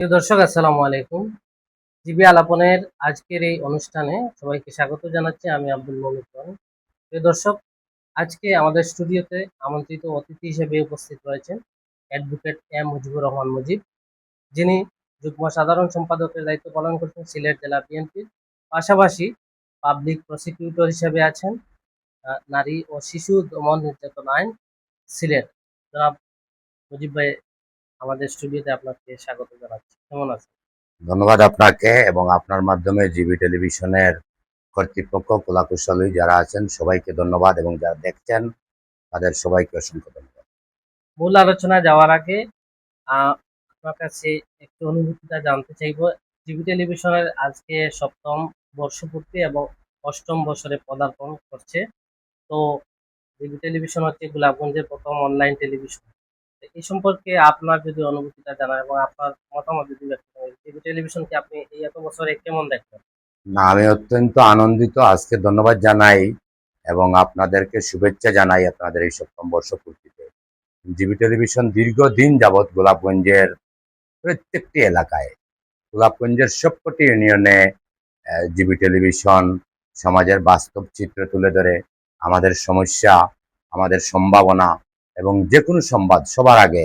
প্রিয় দর্শক, আসসালামু আলাইকুম। জিবি আলাপনের আজকের এই অনুষ্ঠানে সবাইকে স্বাগত জানাচ্ছি। আমি আব্দুল খান। প্রিয় দর্শক, আজকে আমাদের স্টুডিওতে আমন্ত্রিত অতিথি হিসেবে উপস্থিত রয়েছেন অ্যাডভোকেট এম মুজিবুর রহমান মুজিব, যিনি যুগ্ম সাধারণ সম্পাদকের দায়িত্ব পালন করছেন সিলেট জেলা বিএনপির। পাশাপাশি পাবলিক প্রসিকিউটর হিসেবে আছেন নারী ও শিশু দমন নির্যাতন আইন সিলেট। জনাব মুজিব ভাই আমাদের স্টুডিওতে আপনাকে স্বাগত জানাচ্ছি। কেমন আছেন? ধন্যবাদ আপনাকে এবং আপনার মাধ্যমে জিবি টেলিভিশনের কর্তৃপক্ষ কলাকুশলী যারা আছেন সবাইকে ধন্যবাদ এবং যারা দেখছেন তাদের সবাইকে অসংখ্য ধন্যবাদ। মূল আলোচনা যাওয়ার আগে আপনার কাছে একটু অনুভূতিটা জানতে চাইব। টিভি টেলিভিশনের আজকে সপ্তম বর্ষপূর্তি এবং অষ্টম বছরে পদার্পণ করছে। তো টিভি টেলিভিশন হচ্ছে গোলাপগঞ্জের প্রথম অনলাইন টেলিভিশন এই সম্পর্কে আপনার যদি অনুভূতিটা জানান এবং আপনার মতামত যদি ব্যক্ত করেন টেলিভিশনকে আপনি এই এত বছরে কেমন দেখেন না, আমি অত্যন্ত আনন্দিত। আজকে ধন্যবাদ জানাই এবং আপনাদেরকে শুভেচ্ছা জানাই আপনাদের এই সপ্তম বর্ষপূর্তিতে। জিবি টেলিভিশন দীর্ঘদিন যাবৎ গোলাপগঞ্জের প্রত্যেকটি এলাকায়, গোলাপগঞ্জের সবকটি ইউনিয়নে জিবি টেলিভিশন সমাজের বাস্তব চিত্র তুলে ধরে আমাদের সমস্যা, আমাদের সম্ভাবনা এবং যে কোনো সংবাদ সবার আগে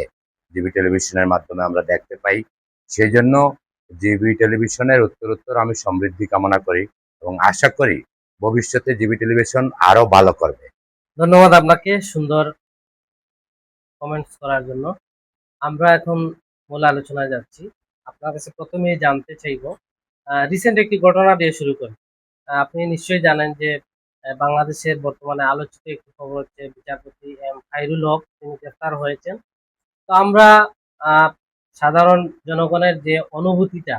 জিবি টেলিভিশনের মাধ্যমে আমরা দেখতে পাই। সেই জন্য জিবি টেলিভিশনের উত্তরোত্তর আমি সমৃদ্ধি কামনা করি এবং আশা করি ভবিষ্যতে জিবি টেলিভিশন আরও ভালো করবে। ধন্যবাদ আপনাকে সুন্দর কমেন্টস করার জন্য। আমরা এখন মূল আলোচনায় যাচ্ছি। আপনার কাছে প্রথমেই জানতে চাইব রিসেন্ট একটি ঘটনা দিয়ে শুরু করি। আপনি নিশ্চয়ই জানেন যে বাংলাদেশের বর্তমানে আলোচিত একটি খবর হচ্ছে বিচারপতি এম খাইরুল হক তিনি গ্রেফতার হয়েছেন। তো আমরা সাধারণ জনগণের যে অনুভূতিটা,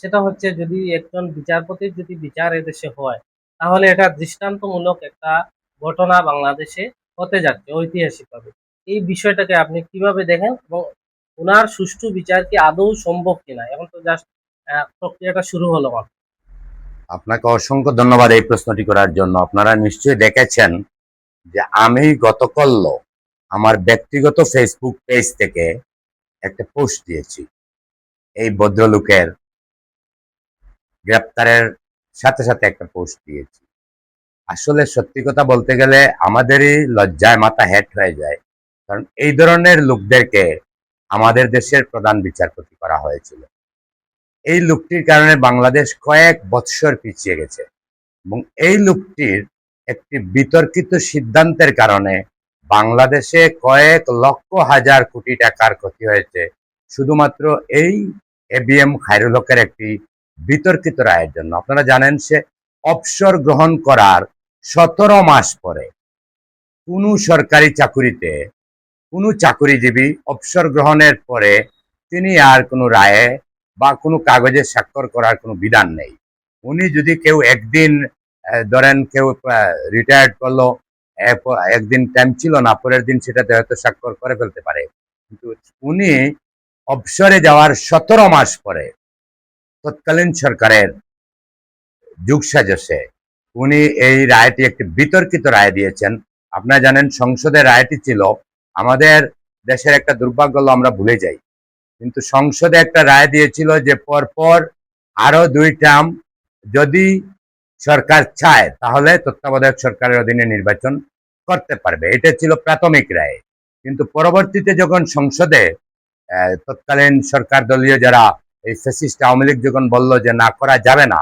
সেটা হচ্ছে যদি একজন বিচারপতির যদি বিচার এদেশে হয়, তাহলে এটা দৃষ্টান্তমূলক একটা ঘটনা বাংলাদেশে হতে যাচ্ছে ঐতিহাসিকভাবে। এই বিষয়টাকে আপনি কীভাবে দেখেন এবং ওনার সুষ্ঠু বিচার কি আদৌ সম্ভব কিনা? এখন তো জাস্ট প্রক্রিয়াটা শুরু হলো মাত্র। আপনাকে অসংখ্য ধন্যবাদ এই প্রশ্নটি করার জন্য। আপনারা নিশ্চয়ই দেখেছেন যে আমি গতকাল আমার ব্যক্তিগত ফেসবুক পেজ থেকে একটা পোস্ট দিয়েছি। এই ভদ্রলোকের গ্রেপ্তারের সাথে সাথে একটা পোস্ট দিয়েছি। আসলে সত্যি কথা বলতে গেলে আমাদেরই লজ্জায় মাথা হেট হয়ে যায়। কারণ এই ধরনের লোকদেরকে আমাদের দেশের প্রধান বিচারপতি করা হয়েছিল। এই লোকটির কারণে বাংলাদেশ কয়েক বৎসর পিছিয়ে গেছে এবং এই লোকটির একটি বিতর্কিত সিদ্ধান্তের কারণে বাংলাদেশে কয়েক লক্ষ হাজার কোটি টাকার ক্ষতি হয়েছে। শুধুমাত্র এই এবিএম খায়রুল হকের একটি বিতর্কিত রায়ের জন্য। আপনারা জানেন সে অবসর গ্রহণ করার সতেরো মাস পরে কোনো সরকারি চাকুরিতে, কোনো চাকুরিজীবী অবসর গ্রহণের পরে তিনি আর কোনো রায়ে বা কোনো কাগজে স্বাক্ষর করার কোনো বিধান নেই। উনি যদি কেউ একদিন ধরেন কেউ রিটায়ার্ড করল একদিন টাইম ছিল না, পরের দিন সেটাতে হয়তো স্বাক্ষর করে ফেলতে পারে। কিন্তু উনি অবসরে যাওয়ার সতেরো মাস পরে তৎকালীন সরকারের যুগ সাজসে উনি এই রায়টি একটি বিতর্কিত রায় দিয়েছেন। আপনারা জানেন সংসদের রায়টি ছিল, আমাদের দেশের একটা দুর্ভাগ্য আমরা ভুলে যাই। কিন্তু সংসদে একটা রায় দিয়েছিল যে পরপর আরও দুই টার্ম যদি সরকার চায়, তাহলে তত্ত্বাবধায়ক সরকারের অধীনে নির্বাচন করতে পারবে। এটা ছিল প্রাথমিক রায়। কিন্তু পরবর্তীতে যখন সংসদে তৎকালীন সরকার দলীয় যারা এই ফেসিস্ট আওয়ামী লীগ যখন বলল যে না করা যাবে না,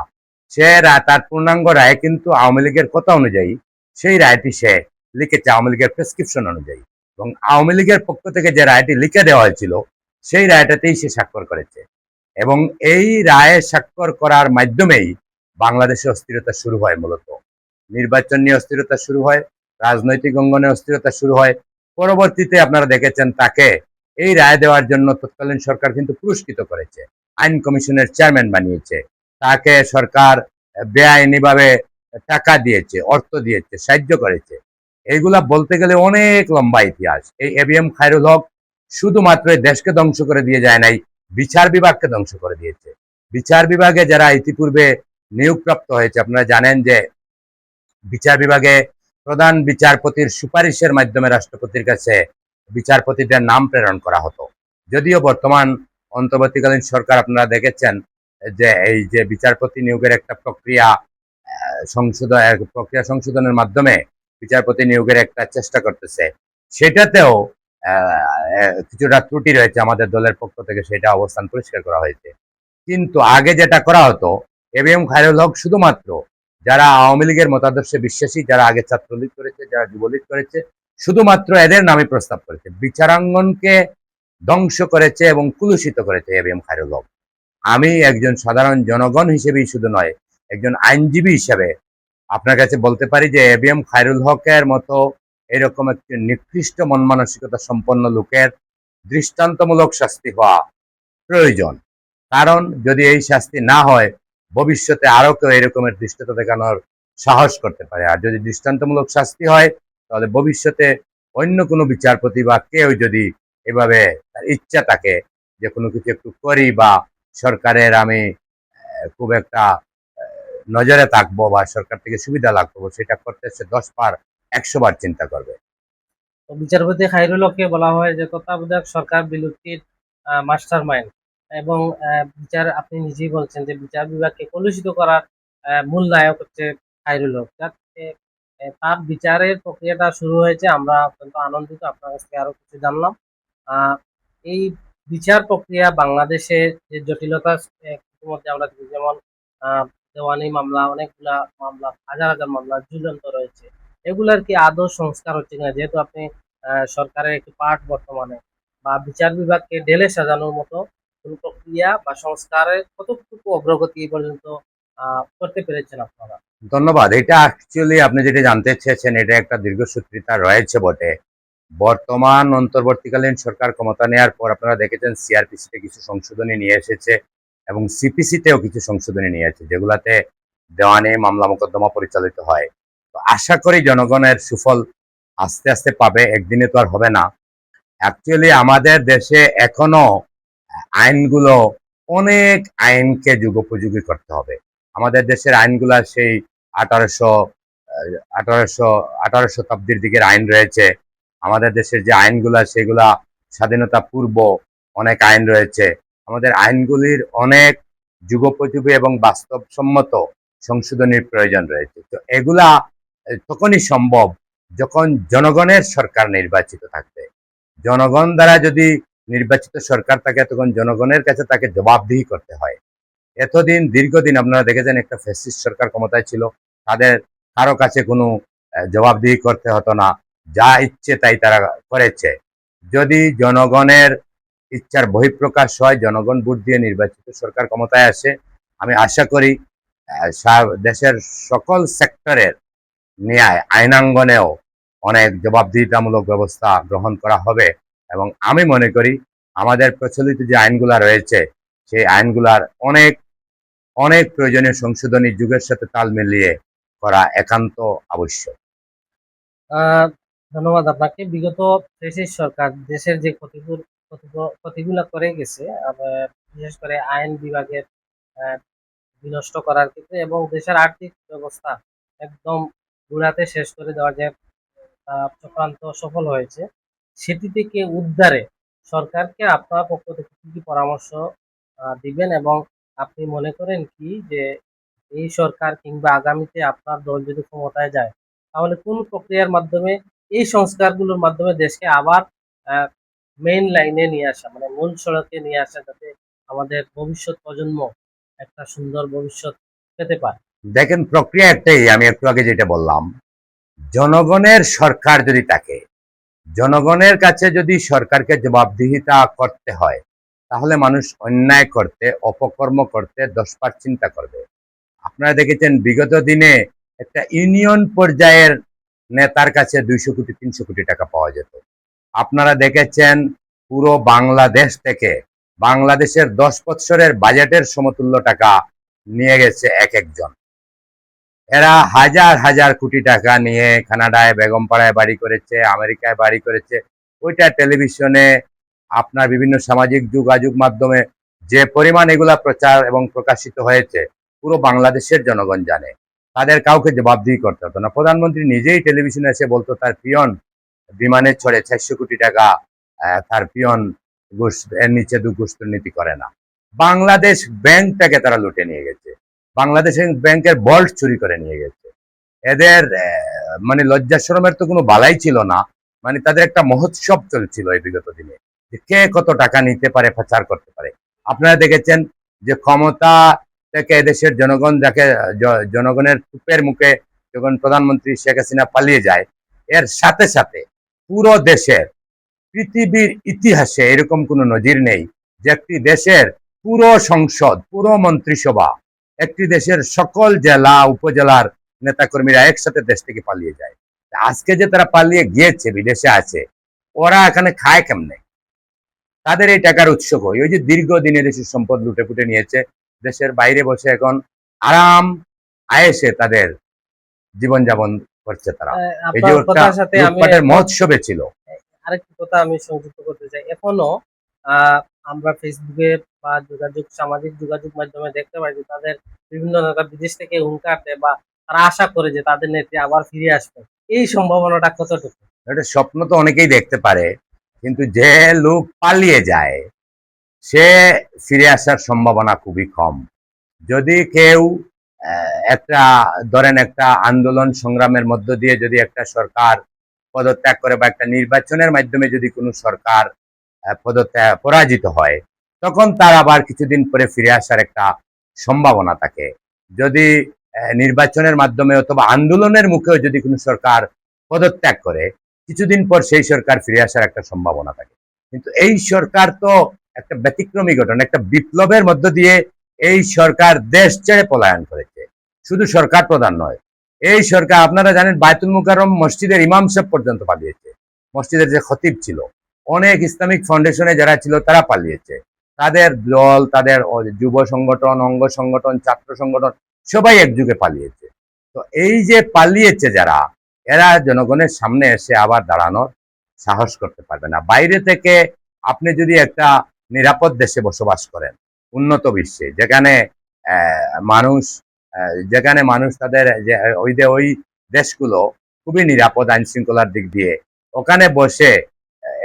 সে তার পূর্ণাঙ্গ রায় কিন্তু আওয়ামী লীগের কথা অনুযায়ী সেই রায়টি সে লিখেছে আওয়ামী লীগের প্রেসক্রিপশন অনুযায়ী। এবং আওয়ামী লীগের পক্ষ থেকে যে রায়টি লিখে দেওয়া হয়েছিল সেই রায়টাতেই সে স্বাক্ষর করেছে। এবং এই রায়ে স্বাক্ষর করার মাধ্যমেই বাংলাদেশে অস্থিরতা শুরু হয় মূলত। নির্বাচন নিয়ে অস্থিরতা শুরু হয়, রাজনৈতিক অঙ্গনে অস্থিরতা শুরু হয়। পরবর্তীতে আপনারা দেখেছেন তাকে এই রায় দেওয়ার জন্য তৎকালীন সরকার কিন্তু পুরস্কৃত করেছে। আইন কমিশনের চেয়ারম্যান বানিয়েছে। তাকে সরকার বেআইনিভাবে টাকা দিয়েছে, অর্থ দিয়েছে, সাহায্য করেছে। এইগুলা বলতে গেলে অনেক লম্বা ইতিহাস। এই এবিএম খায়রুল হক শুধুমাত্র দেশকে ধ্বংস করে দিয়ে যায় নাই, বিচার বিভাগকে ধ্বংস করে দিয়েছে। বিচার বিভাগে যারা ইতিপূর্বে নিয়োগপ্রাপ্ত হয়েছে, আপনারা জানেন যে বিচার বিভাগে প্রধান বিচারপতির সুপারিশের মাধ্যমে রাষ্ট্রপতির কাছে বিচারপতিদের নাম প্রেরণ করা হতো। যদিও বর্তমান অন্তর্বর্তীকালীন সরকার আপনারা দেখেছেন যে এই যে বিচারপতি নিয়োগের একটা প্রক্রিয়া সংশোধন প্রক্রিয়া সংশোধনের মাধ্যমে বিচারপতি নিয়োগের একটা চেষ্টা করতেছে। সেটাতেও কিছুটা ত্রুটি রয়েছে আমাদের দলের পক্ষ থেকে, সেটা অবস্থান পরিষ্কার করা হয়েছে। কিন্তু আগে যেটা করা হতো, এবিএম খায়রুল হক শুধুমাত্র যারা আওয়ামী লীগের মতাদর্শে বিশ্বাসী, যারা আগে ছাত্রলীগ করেছে, যারা যুবলীগ করেছে, শুধুমাত্র এদের নামে প্রস্তাব করেছে। বিচারাঙ্গনকে ধ্বংস করেছে এবং কুলুষিত করেছে এবিএম খায়রুল হক। আমি একজন সাধারণ জনগণ হিসেবেই শুধু নয়, একজন আইনজীবী হিসেবে আপনার কাছে বলতে পারি যে এবিএম খায়রুল হকের মতো এরকম একটি নিকৃষ্ট মন মানসিকতা সম্পন্ন লোকের দৃষ্টান্তমূলক শাস্তি হওয়া প্রয়োজন। কারণ যদি এই শাস্তি না হয়, ভবিষ্যতে আরও কেউ এরকমের দৃষ্টতা দেখানোর সাহস করতে পারে। আর যদি দৃষ্টান্তমূলক শাস্তি হয়, তাহলে ভবিষ্যতে অন্য কোনো বিচারপতি বা কেউ যদি এভাবে তার ইচ্ছা থাকে যে কোনো কিছু একটু করি বা সরকারের আমি খুব একটা নজরে থাকব বা সরকার থেকে সুবিধা লাগবো, সেটা করতে সে দশ বার একশো বার চিন্তা করবে। বিচারপতি খাইরুল হককে বলা হয় যে, তত্ত্বাবধায়ক সরকার বিলুপ্তির মাস্টার মাইন্ড এবং বিচার, আপনি নিজেই বলছেন যে, বিচার বিভাগকে কলুষিত করার মূল নায়ক হচ্ছে খাইরুল হক তার বিচারের প্রক্রিয়াটা শুরু হয়েছে, আমরা অত্যন্ত আনন্দিত, আপনার কাছ থেকে আরও কিছু জানলাম। এই বিচার প্রক্রিয়া বাংলাদেশে যে জটিলতা ইতিমধ্যে আমরা যেমন দেওয়ানি মামলা, অনেকগুলা মামলা, হাজার হাজার মামলা ঝুলন্ত রয়েছে। এগুলার কি আদৌ সংস্কার হচ্ছে কিনা? যেহেতু আপনি সরকারের একটি পার্ট বর্তমানে বা বিচার বিভাগকে ঢেলে সাজানোর মতো কোন প্রক্রিয়া বা সংস্কারের কতটুকু অগ্রগতি পর্যন্ত করতে পেরেছেন আপনারা? ধন্যবাদ। এটা অ্যাকচুয়ালি আপনি যেটা জানতে চেয়েছেন, এটা একটা দীর্ঘসূত্রিতা রয়েছে বটে। বর্তমান, অন্তর্বর্তীকালীন সরকার ক্ষমতা নেওয়ার পর আপনারা দেখেছেন সিআরপিসিতে কিছু সংশোধনী নিয়ে এসেছে এবং সিপিসিতেও কিছু সংশোধনী নিয়ে এসেছে, যেগুলাতে দেওয়ানি মামলা মোকদ্দমা পরিচালিত হয়। আশা করি জনগণের সুফল আস্তে আস্তে পাবে, একদিনে তো আর হবে না। অ্যাকচুয়ালি আমাদের দেশে এখনও আইনগুলো, অনেক আইনকে যুগোপযোগী করতে হবে। আমাদের দেশের আইনগুলা সেই আঠারোশো আঠারোশো আঠারো শতাব্দীর দিকের আইন রয়েছে। আমাদের দেশের যে আইনগুলা, সেগুলা স্বাধীনতা পূর্ব অনেক আইন রয়েছে। আমাদের আইনগুলির অনেক যুগোপযোগী এবং বাস্তবসম্মত সংশোধনীর প্রয়োজন রয়েছে। তো এগুলা তখনই সম্ভব যখন জনগণের সরকার নির্বাচিত থাকবে। জনগণ দ্বারা যদি নির্বাচিত সরকার থাকে, তখন জনগণের কাছে তাকে জবাবদিহি করতে হয়। এতদিন, দীর্ঘদিন আপনারা দেখেছেন একটা ফ্যাসিস্ট সরকার ক্ষমতায় ছিল। তাদের কারও কাছে কোনো জবাবদিহি করতে হতো না। যা ইচ্ছে তাই তারা করেছে। যদি জনগণের ইচ্ছার বহিঃপ্রকাশ হয়, জনগণ ভোট দিয়ে নির্বাচিত সরকার ক্ষমতায় আসে, আমি আশা করি দেশের সকল সেক্টরের ন্যায় আইনাঙ্গনেও অনেক জবাবদিহিতামূলক ব্যবস্থা গ্রহণ করা হবে এবং আমি মনে করি আমাদের প্রচলিত যে আইনগুলা রয়েছে, সেই আইনগুলার অনেক অনেক প্রয়োজনীয় সংশোধনী যুগের সাথে তাল মিলিয়ে করা একান্ত আবশ্যক। ধন্যবাদ আপনাকে। বিগত ফ্যাসিস্ট সরকার দেশের যে ক্ষতিগুলো ক্ষতিগুলো করে গেছে বিশেষ করে আইন বিভাগের বিনষ্ট করার ক্ষেত্রে এবং দেশের আর্থিক ব্যবস্থা একদম গুড়াতে শেষ করে দেওয়ার যে চক্রান্ত সফল হয়েছে, সেটি থেকে উদ্ধারে সরকারকে আপনার পক্ষ থেকে কি কি পরামর্শ দিবেন এবং আপনি মনে করেন কি যে এই সরকার কিংবা আগামীতে আপনার দল যদি ক্ষমতায় যায়, তাহলে কোন প্রক্রিয়ার মাধ্যমে এই সংস্কারগুলোর মাধ্যমে দেশকে আবার মেইন লাইনে নিয়ে আসা মানে মূল সড়কে নিয়ে আসা যাতে আমাদের ভবিষ্যৎ প্রজন্ম একটা সুন্দর ভবিষ্যৎ পেতে পারে? দেখেন, প্রক্রিয়া একটাই, আমি একটু আগে যেটা বললাম। জনগণের সরকার যদি থাকে জনগণের কাছে যদি সরকারকে জবাবদিহিতা করতে হয়, তাহলে মানুষ অন্যায় করতে, অপকর্ম করতে দশবার চিন্তা করবে। আপনারা দেখেছেন, বিগত দিনে একটা ইউনিয়ন পর্যায়ের নেতার কাছে দুইশো কোটি, তিনশো কোটি টাকা পাওয়া যেত। আপনারা দেখেছেন, পুরো বাংলাদেশ থেকে বাংলাদেশের দশ বৎসরের বাজেটের সমতুল্য টাকা নিয়ে গেছে এক একজন। এরা হাজার হাজার কোটি টাকা নিয়ে কানাডায় বেগমপাড়ায় বাড়ি করেছে, আমেরিকায় বাড়ি করেছে। ওইটা টেলিভিশনে আপনার বিভিন্ন সামাজিক যোগাযোগ মাধ্যমে যে পরিমাণ এগুলা প্রচার এবং প্রকাশিত হয়েছে, পুরো বাংলাদেশের জনগণ জানে। তাদের কাউকে জবাবদিহি করতে হতো না। প্রধানমন্ত্রী নিজেই টেলিভিশনে এসে বলতো, তার পিয়ন বিমানে ছড়ে চারশো কোটি টাকা তার পিয়ন ঘুষ এর নিচে দু ঘুষ দুর্নীতি করে না। বাংলাদেশ ব্যাংকটাকে তারা লুটে নিয়ে গেছে। বাংলাদেশ ব্যাংকের বল্ট চুরি করে নিয়ে গেছে। এদের মানে লজ্জা শরমের তো কোনো বালাই ছিল না। মানে তাদের একটা মহোৎসব চলছিল এই বিগত দিনে। যে কে কত টাকা নিতে পারে পাচার করতে পারে। আপনারা দেখেছেন যে ক্ষমতা থেকে এদেশের জনগণ যাকে জনগণের কূপের মুখে যখন প্রধানমন্ত্রী শেখ হাসিনা পালিয়ে যায়, এর সাথে সাথে পুরো দেশের, পৃথিবীর ইতিহাসে এরকম কোনো নজির নেই যে একটি দেশের পুরো সংসদ, পুরো মন্ত্রিসভা একটি দেশের সকল জেলা উপজেলার নেতাকর্মীরা একসাথে দেশ থেকে পালিয়ে যায়। আজকে যে তারা পালিয়ে গিয়েছে বিদেশে আছে ওরা এখানে খায় কেমনে? তাদের এই টাকার উৎস কই? ওই যে দীর্ঘদিনে দেশের সম্পদ লুটে ফুটে নিয়েছে দেশের বাইরে বসে এখন আরাম আয়েসে তাদের জীবনযাপন করছে তারা। এই যে লুটপাটের মহোৎসবে ছিল। আরেকটি কথা আমি সংযুক্ত করতে চাই। এখনও আহ, আমরা ফেসবুকে বা যোগাযোগ, সামাজিক যোগাযোগ মাধ্যমে দেখতে পাই যে তাদের বিভিন্ন নেতা বিদেশ থেকে হুঙ্কার দেয় বা তারা আশা করে যে তাদের নেত্রী আবার ফিরে আসবে। এই সম্ভাবনাটা কতটুকু? এটা স্বপ্ন তো অনেকেই দেখতে পারে, কিন্তু যে লোক পালিয়ে যায়, সে ফিরে আসার সম্ভাবনা খুবই কম। যদি কেউ একটা, ধরেন একটা আন্দোলন সংগ্রামের মধ্য দিয়ে যদি একটা সরকার পদত্যাগ করে বা একটা নির্বাচনের মাধ্যমে যদি কোনো সরকার পদত্যাগ, পরাজিত হয় তখন তার আবার কিছুদিন পরে ফিরে আসার একটা সম্ভাবনা থাকে। যদি নির্বাচনের মাধ্যমে অথবা আন্দোলনের মুখেও যদি কোনো সরকার পদত্যাগ করে, কিছুদিন পর সেই সরকার ফিরে আসার একটা সম্ভাবনা থাকে। কিন্তু এই সরকার তো একটা ব্যতিক্রমী ঘটনা, একটা বিপ্লবের মধ্য দিয়ে এই সরকার দেশ ছেড়ে পলায়ন করেছে। শুধু সরকার প্রধান নয়, এই সরকার, আপনারা জানেন বায়তুল মুকাররম মসজিদের ইমাম সাহেব পর্যন্ত পালিয়েছে। মসজিদের যে খতিব ছিল, অনেক ইসলামিক ফাউন্ডেশনে যারা ছিল তারা পালিয়েছে। তাদের দল, তাদের যুব সংগঠন, অঙ্গ সংগঠন, ছাত্র সংগঠন, সবাই একযুগে পালিয়েছে। তো এই যে পালিয়েছে যারা, এরা জনগণের সামনে এসে আবার দাঁড়ানোর সাহস করতে পারবে না। বাইরে থেকে আপনি যদি একটা নিরাপদ দেশে বসবাস করেন, উন্নত বিশ্বে, যেখানে মানুষ যেখানে মানুষ তাদের, যে, ওই যে, ওই দেশগুলো খুবই নিরাপদ আইন শৃঙ্খলার দিক দিয়ে, ওখানে বসে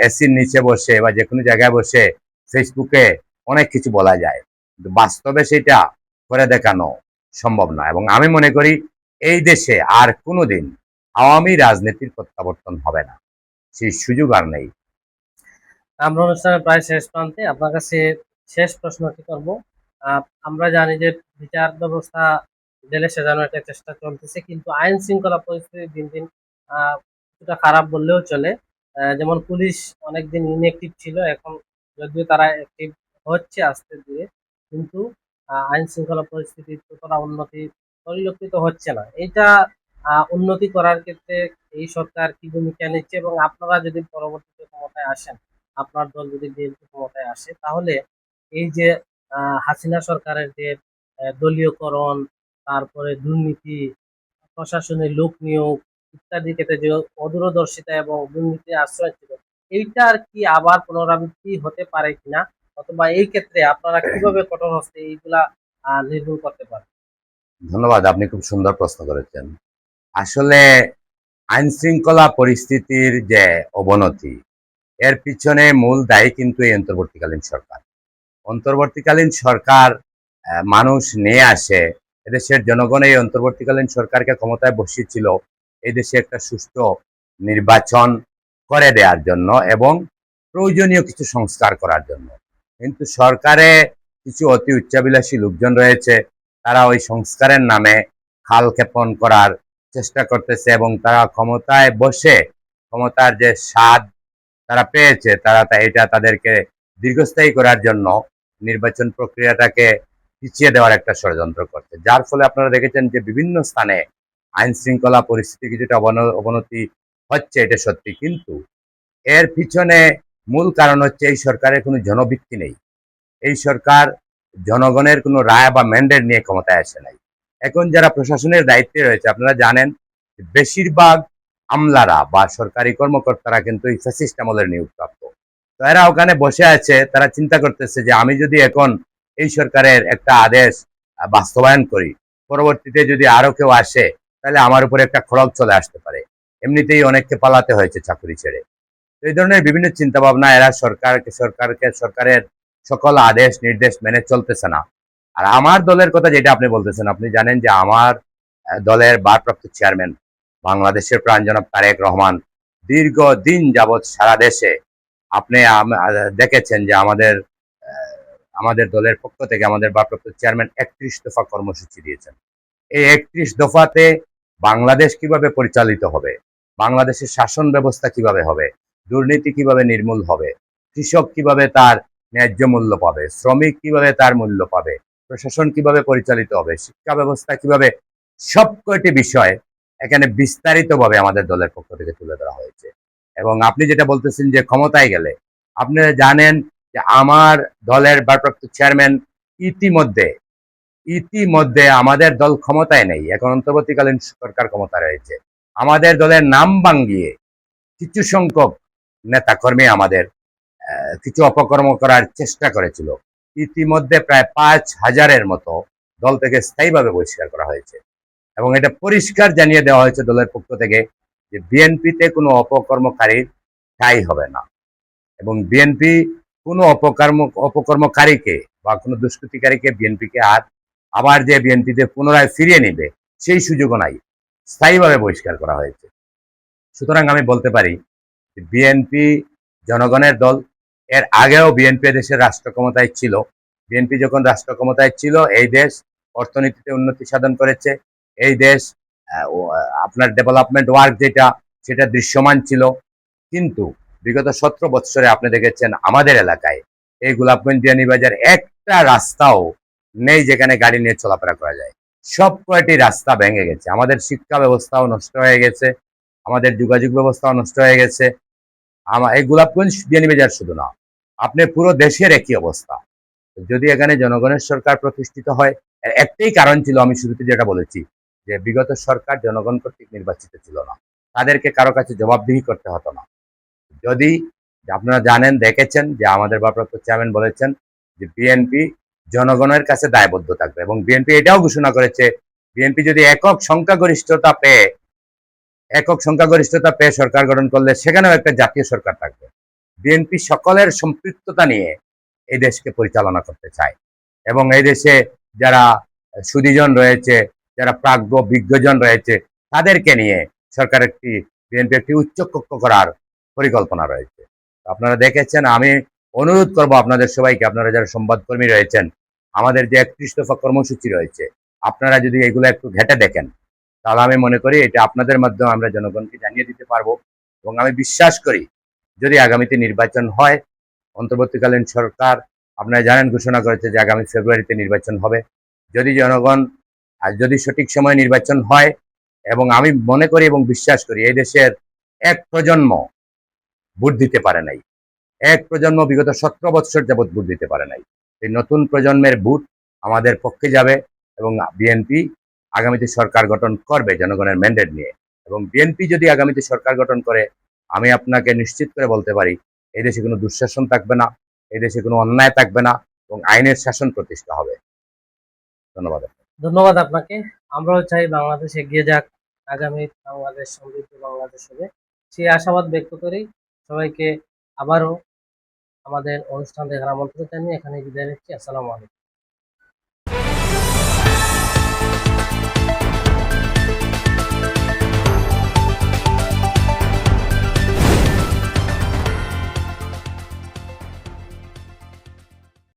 এসির নিচে বসে বা যে কোনো জায়গায় বসে ফেসবুকে অনেক কিছু বলা যায়। কিন্তু বাস্তবে সেটা করে দেখানো সম্ভব না এবং আমি মনে করি এই দেশে আর কোনোদিন আওয়ামী রাজনীতির প্রত্যাবর্তন হবে না। সেই সুযোগ আর নেই। আমরা অনুষ্ঠানের প্রায় শেষ প্রান্তে আপনার কাছে শেষ প্রশ্নটি করব। আমরা জানি যে বিচার ব্যবস্থা জেলে সাজানোর একটা চেষ্টা চলতেছে, কিন্তু আইন শৃঙ্খলা পরিস্থিতি দিন দিন কিছুটা খারাপ বললেও চলে। যেমন পুলিশ অনেকদিন ইনএক্টিভ ছিল, এখন যদিও তারা অ্যাক্টিভ হচ্ছে আস্তে ধীরে, কিন্তু আইন শৃঙ্খলা পরিস্থিতি ততটা উন্নতি পরিলক্ষিত হচ্ছে না। এটা উন্নতি করার ক্ষেত্রে এই সরকার কি ভূমিকা নিচ্ছে এবং আপনারা যদি পরবর্তীতে ক্ষমতায় আসেন, আপনার দল যদি বিএনপি ক্ষমতায় আসে, তাহলে এই যে হাসিনা সরকারের যে দলীয়করণ, তারপরে দুর্নীতি, প্রশাসনের লোক নিয়োগ ইত্যাদি ক্ষেত্রে যে অদূরদর্শিতা এবং দুর্নীতি আশ্রয় ছিল এইটার কি আবার পুনরাবৃত্তি হতে পারে কিনা? অথবা এই ক্ষেত্রে আপনারা কীভাবে কঠোর হস্তে এইগুলা নির্মূল করতে পারেন? ধন্যবাদ, আপনি খুব সুন্দর প্রশ্ন করেছেন। আসলে আইন শৃঙ্খলা পরিস্থিতির যে অবনতি, এর পিছনে মূল দায়ী কিন্তু এই অন্তর্বর্তীকালীন সরকার। অন্তর্বর্তীকালীন সরকার মানুষ নিয়ে আসে, এদেশের জনগণ এই অন্তর্বর্তীকালীন সরকারকে ক্ষমতায় বসিয়েছিল এই দেশে একটা সুষ্ঠু নির্বাচন করে দেওয়ার জন্য এবং প্রয়োজনীয় কিছু সংস্কার করার জন্য। কিন্তু সরকারে কিছু অতি উচ্চাবিলাসী লোকজন রয়েছে, তারা ওই সংস্কারের নামে খাল ক্ষেপণ করার চেষ্টা করতেছে এবং তারা ক্ষমতায় বসে, ক্ষমতার যে স্বাদ তারা পেয়েছে, তারা তা, এটা তাদেরকে দীর্ঘস্থায়ী করার জন্য নির্বাচন প্রক্রিয়াটাকে পিছিয়ে দেওয়ার একটা ষড়যন্ত্র করছে। যার ফলে আপনারা দেখেছেন যে বিভিন্ন স্থানে আইন শৃঙ্খলা পরিস্থিতি কিছুটা অবন- অবনতি হচ্ছে এটা সত্যি। কিন্তু এর পিছনে মূল কারণ হচ্ছে এই সরকারের কোনো জনভিত্তি নেই। এই সরকার জনগণের কোনো রায় বা ম্যান্ডেট নিয়ে ক্ষমতায় আসে নাই। এখন যারা প্রশাসনের দায়িত্বে রয়েছে, আপনারা জানেন বেশিরভাগ আমলারা বা সরকারি কর্মকর্তারা কিন্তু এই ফ্যাসিস্ট আমলের নিয়োগপ্রাপ্ত। তো এরা ওখানে বসে আছে, তারা চিন্তা করতেছে যে আমি যদি এখন এই সরকারের একটা আদেশ বাস্তবায়ন করি, পরবর্তীতে যদি আরও কেউ আসে, তাহলে আমার উপরে একটা খড়গ চলে আসতে পারে। এমনিতেই অনেককে পালাতে হয়েছে চাকরি ছেড়ে। এই ধরনের বিভিন্ন চিন্তা ভাবনা এরা সরকারকে সরকারকে, সরকারের সকল আদেশ, নির্দেশ মেনে চলতেছে না। আর আমার দলের কথা যেটা আপনি বলতেছেন, আপনি জানেন যে আমার দলের ভারপ্রাপ্ত চেয়ারম্যান বাংলাদেশের প্রাণ জনাব তারেক রহমান দীর্ঘ দিন যাবৎ সারা দেশে আপনি দেখেছেন যে আমাদের আমাদের দলের পক্ষ থেকে আমাদের ভারপ্রাপ্ত চেয়ারম্যান একত্রিশ দফা কর্মসূচি দিয়েছেন। এই একত্রিশ দফাতে বাংলাদেশ কীভাবে পরিচালিত হবে? বাংলাদেশের শাসন ব্যবস্থা কীভাবে হবে? দুর্নীতি কীভাবে নির্মূল হবে? কৃষক কীভাবে তার ন্যায্য মূল্য পাবে? শ্রমিক কীভাবে তার মূল্য পাবে? প্রশাসন কীভাবে পরিচালিত হবে? শিক্ষা ব্যবস্থা কীভাবে? সব কয়টি বিষয় এখানে বিস্তারিতভাবে আমাদের দলের পক্ষ থেকে তুলে ধরা হয়েছে। এবং আপনি যেটা বলতেছেন যে ক্ষমতায় গেলে, আপনারা জানেন যে আমার দলের ভারপ্রাপ্ত চেয়ারম্যান ইতিমধ্যে ইতিমধ্যে আমাদের দল ক্ষমতায় নেই। এখন অন্তর্বর্তীকালীন সরকার ক্ষমতা রয়েছে। আমাদের দলের নাম ভাঙ্গিয়ে কিছু সংখ্যক নেতাকর্মী আমাদের কিছু অপকর্ম করার চেষ্টা করেছিল। ইতিমধ্যে প্রায় পাঁচ হাজারের মতো দল থেকে স্থায়ীভাবে বহিষ্কার করা হয়েছে। এবং এটা পরিষ্কার জানিয়ে দেওয়া হয়েছে দলের পক্ষ থেকে যে বিএনপিতে কোনো অপকর্মকারীর ঠাঁই হবে না। এবং বিএনপি কোনো অপকর্ম, অপকর্মকারীকে বা কোনো দুষ্কৃতিকারীকে বিএনপিকে আর আবার যে বিএনপিতে পুনরায় ফিরিয়ে নেবে, সেই সুযোগও নাই। স্থায়ীভাবে বহিষ্কার করা হয়েছে। সুতরাং আমি বলতে পারি বিএনপি জনগণের দল, এর আগেও বিএনপি দেশের রাষ্ট্র ক্ষমতায় ছিল। বিএনপি যখন রাষ্ট্র ক্ষমতায় ছিল, এই দেশ অর্থনীতিতে উন্নতি সাধন করেছে। এই দেশ আপনার ডেভেলপমেন্ট ওয়ার্ক যেটা, সেটা দৃশ্যমান ছিল। কিন্তু বিগত সতেরো বৎসরে আপনি দেখেছেন, আমাদের এলাকায় এই গোলাপগঞ্জ বিয়ানীবাজার একটা রাস্তাও নেই যেখানে গাড়ি নিয়ে চলাফেরা করা যায়। সব কয়টি রাস্তা ভেঙে গেছে। আমাদের শিক্ষা ব্যবস্থাও নষ্ট হয়ে গেছে, আমাদের যোগাযোগ ব্যবস্থাও নষ্ট হয়ে গেছে। আমার এই গোলাপগঞ্জ বিয়ানীবাজার শুধু না, আপনি পুরো দেশের একই অবস্থা। যদি এখানে জনগণের সরকার প্রতিষ্ঠিত হয় একটাই কারণ ছিল আমি শুরুতে যেটা বলেছি, যে বিগত সরকার জনগণ কর্তৃক নির্বাচিত ছিল না। তাদেরকে কারও কাছে জবাবদিহি করতে হতো না। যদি আপনারা জানেন, দেখেছেন যে আমাদের ভারপ্রাপ্ত চেয়ারম্যান বলেছেন যে বিএনপি জনগণের কাছে দায়বদ্ধ থাকবে এবং বিএনপি এটাও ঘোষণা করেছে, বিএনপি যদি একক সংখ্যাগরিষ্ঠতা পেয়ে, একক সংখ্যাগরিষ্ঠতা পেয়ে সরকার গঠন করলে সেখানেও একটা জাতীয় সরকার থাকবে। বিএনপি সকলের সম্পৃক্ততা নিয়ে এই দেশকে পরিচালনা করতে চায় এবং এই দেশে যারা সুদীজন রয়েছে, যারা প্রাজ্ঞ, বিজ্ঞজন রয়েছে, তাদেরকে নিয়ে সরকার একটি, বিএনপি একটি উচ্চকক্ষ করার পরিকল্পনা রয়েছে। আপনারা দেখেছেন, আমি অনুরোধ করব আপনাদের সবাইকে, আপনারা যারা সংবাদকর্মী রয়েছেন, আমাদের যে একত্রিশ দফা কর্মসূচি রয়েছে, আপনারা যদি এগুলো একটু ঘেটে দেখেন, তাহলে আমি মনে করি এটা আপনাদের মাধ্যমে আমরা জনগণকে জানিয়ে দিতে পারব এবং আমি বিশ্বাস করি, যদি আগামীতে নির্বাচন হয়, অন্তর্বর্তীকালীন সরকার, আপনারা জানেন, ঘোষণা করেছে যে আগামী ফেব্রুয়ারিতে নির্বাচন হবে। যদি জনগণ, আর যদি সঠিক সময়ে নির্বাচন হয়, এবং আমি মনে করি এবং বিশ্বাস করি, এই দেশের এক প্রজন্ম ভোট দিতে পারে নাই। এক প্রজন্ম বিগত সতেরো বৎসর যাবৎ ভোট দিতে পারে নাই। এই নতুন প্রজন্মের ভোট আমাদের পক্ষে যাবে এবং বিএনপি আগামীতে সরকার গঠন করবে জনগণের ম্যান্ডেট নিয়ে। এবং বিএনপি যদি আগামীতে সরকার গঠন করে, আমি আপনাকে নিশ্চিত করে বলতে পারি, এই দেশে কোনো দুঃশাসন থাকবে না, এই দেশে কোনো অন্যায় থাকবে না এবং আইনের শাসন প্রতিষ্ঠা হবে। ধন্যবাদ ধন্যবাদ আপনাকে। আমরাও চাই বাংলাদেশ এগিয়ে যাক, আগামী বাংলাদেশ সমৃদ্ধ বাংলাদেশ হবে। সেই আশাবাদ ব্যক্ত করি সবাইকে আবারও আমাদের অনুষ্ঠান দেখার আমন্ত্রণ জানিয়ে এখানে বিদায় নিচ্ছি। আসসালামু আলাইকুম।